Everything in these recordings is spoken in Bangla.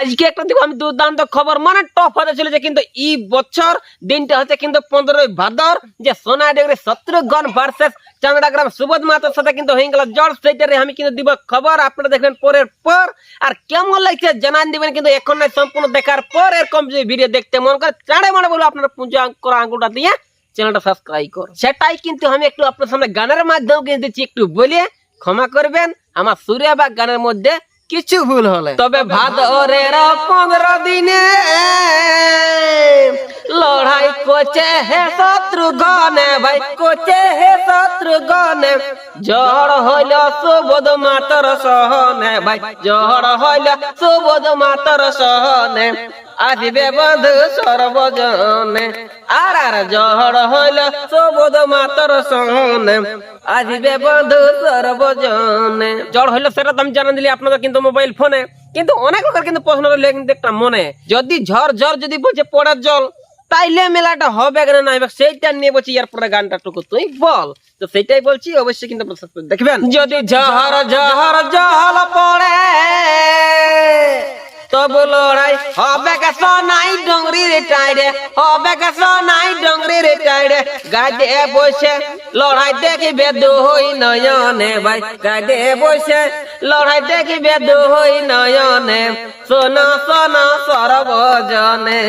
আজকে একটা দেখো আমি দুর্দান্ত খবর। মানে টপ হতে চলেছে কিন্তু এই বছর, দিনটা হচ্ছে কিন্তু পনেরোই ভাদর, যে সোনা ডিগ্রি শত্রুঘ্ন ভার্সেস চাংড়াগ্রাম সুবোধ মাতার সাথে কিন্তু হয়ে গেল জল সেইটারে আমি কিন্তু দিব খবর, আপনারা দেখবেন পরের পর। আর কেমন লাগছে জানান দিবেন কিন্তু এখন নয়, সম্পূর্ণ দেখার পর এরকম যদি ভিডিও দেখতে মন করে চাড়ে মানে বলব আপনারা পূজা করা আঙ্গুলটা দিয়ে চ্যানেলটা সাবস্ক্রাইব করো সেটাই কিন্তু আমি একটু আপনার সামনে গানের মাধ্যমে কিন্তু একটু বলে ক্ষমা করবেন। আমার সুরিয়া বা গানের মধ্যে কিছু ভুল হলে। তবে ভাদরের পনেরো দিনে লড়াই কোচে হে শত্রু গনে ভাই কোচে হে শত্রু গনে ঝড় হইল সুবোধ মাতর সহনে ভাই ঝড় হইল সুবোধ মাতর সহনে। আসিবে বন্ধু সর্বজনে। আর আর ঝড় হইল সুবোধ মাতর সহনে আসিবে বন্ধু সর্বজনে। জ্বর হইল সেটা তো আমি জানান দিলি আপনাদের কিন্তু মোবাইল ফোনে। কিন্তু অনেক লোকের কিন্তু প্রশ্ন রইল কিন্তু একটা মনে। যদি ঝড় ঝড় যদি বলছে পড়ার জল তাইলে মেলাটা হবে কেন না? সেইটা নিয়ে বলছি ইয়ার পরে গানটা টুকু তুই বল। তো সেটাই বলছি অবশ্যই কিন্তু দেখবেন। যদি ঝড় ঝড় জল পড়ে তবু লড়াই হবে কে সোনাই ডংরি রে টাইরে, হবে কে সোনাই ডংরি রে টাইরে। গাদে বসে, লড়াই দেখিবে দুই নয়নে ভাই। গাদে বসে লড়াই দেখিবে দুই নয়নে। সোনা সোনা সরবজনে।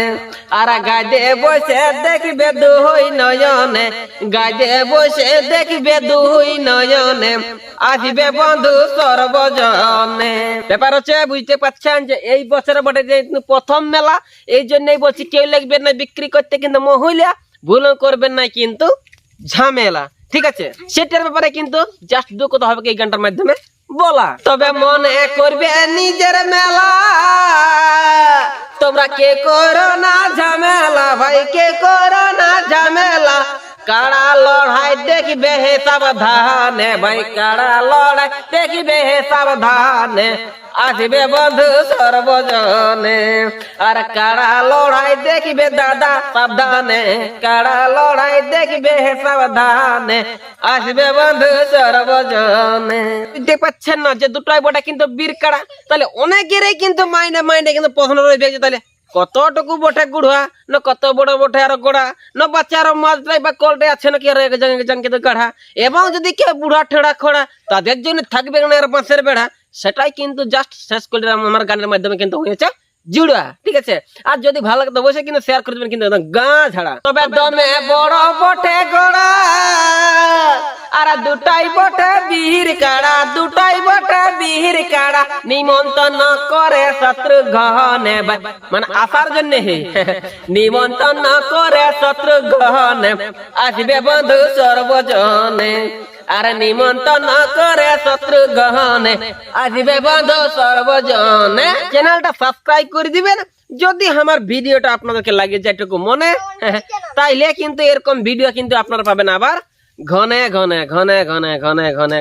আর গাদে বসে দেখিবে দুই নয়নে। গাদে বসে দেখিবে দুই নয়নে। আসিবে বন্ধু সর্বজনে। ব্যাপার হচ্ছে বুঝতে পারছেন যে এই বছরে বটে যে প্রথম মেলা এই জন্যই বলছি কেউ লাগবে না বিক্রি করতে কিন্তু মহিলা ভুল করবেন না কিন্তু ঝামেলা। ঠিক আছে? সেটার ব্যাপারে কিন্তু জাস্ট দু কথা হবে এই গানটার মাধ্যমে। বলা। তবে মনে করবে নিজের মেলা। তোমরা কে করো না ঝামেলা? ভাই, কে করো না ঝামেলা? কাড়া লড়াই দেখবে হে সাবধানে, ভাই কাড়া লড়াই দেখবে হে সাবধানে, আসবে বন্ধু সর্বজনে। আর কাড়া লড়াই দেখবে দাদা সাবধানে, কাড়া লড়াই দেখবে হে সাবধানে, আসবে বন্ধু সর্বজনে। দেখতে পাচ্ছেন না যে দুটোই বটা কিন্তু বীর কাড়া, তাহলে অনেকেরই কিন্তু মাইনে মাইনে কিন্তু পছন্দ রয়ে গেছে, তাহলে কতটুকু বটে গুড়া না কত বড় বটে আর গোড়া না বাচ্চার মাছটাই বা কলটে আছে নাকি আর এক জঙ্গে জঙ্গে তো গাঢ়া এবং যদি কেউ বুড়া ঠেড়া খোড়া তাদের জন্য থাকবে না আর বাঁশের বেড়া। সেটাই কিন্তু জাস্ট শেষ করে আমার গানের মাধ্যমে কিন্তু হয়েছে জুড়া ঠিক আছে? আর যদি ভালো লাগে তো অবশ্যই কিন্তু শেয়ার করে দেবেন কিন্তু গাঁ গা ঝাড়া। তবে দমে বড় বটে গোড়া। আর দুটাই বটে বীর কাড়া, দুটাই বটে কাড়া। নিমন্ত্রণ করে শত্রু গহনে মানে আসার জন্য নিমন্ত্রণ করে শত্রু গহনে আসবে বন্ধু সর্বজনে। আর নিমন্ত্রণ করে শত্রু গহনে আসবে বন্ধু সর্বজনে। চ্যানেলটা সাবস্ক্রাইব করে দিবেন। যদি আমার ভিডিওটা আপনাদেরকে লাগে যেটুকু মনে তাইলে কিন্তু এরকম ভিডিও কিন্তু আপনারা পাবেন আবার। ঘনে ঘনে ঘনে ঘনে ঘনে ঘনে।